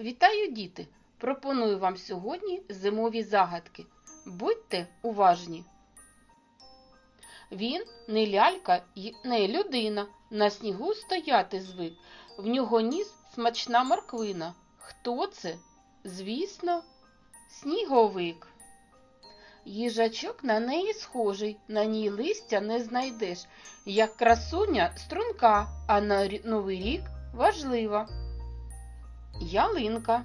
Вітаю, діти! Пропоную вам сьогодні зимові загадки. Будьте уважні. Він не лялька й не людина. На снігу стояти звик. В нього ніс смачна морквина. Хто це? Звісно, сніговик. Їжачок на неї схожий, на ній листя не знайдеш. Як красуня струнка, а на новий рік важлива. Ялинка.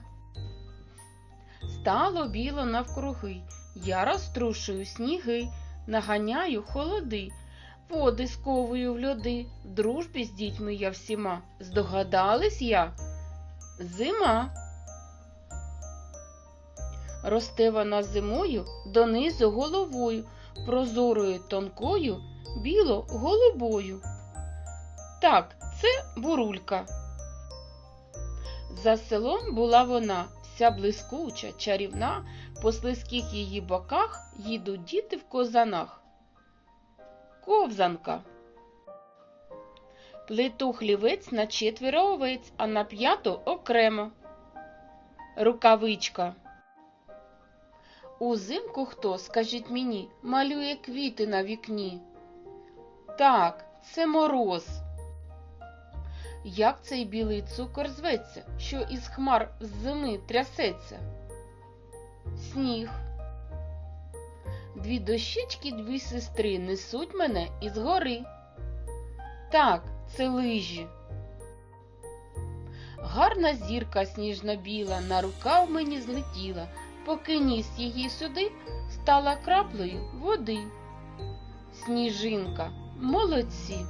Стало біло навкруги, я розтрушую сніги, наганяю холоди, води сковую в льоди, в дружбі з дітьми я всіма. Здогадались я? Зима. Росте вона зимою донизу головою, прозорою тонкою, біло-голубою. Так, це бурулька. За селом була вона, вся блискуча, чарівна, по слизьких її боках їдуть діти в козанах. Ковзанка. Плету хлівець на четверо овець, а на п'яту окремо. Рукавичка. Узимку хто, скажіть мені, малює квіти на вікні? Так, це мороз. Як цей білий цукор зветься, що із хмар з зими трясеться? Сніг. Дві дощечки, дві сестри несуть мене із гори. Так, це лижі. Гарна зірка сніжно-біла на рукав мені злетіла, поки ніс її сюди, стала краплею води. Сніжинка, молодці.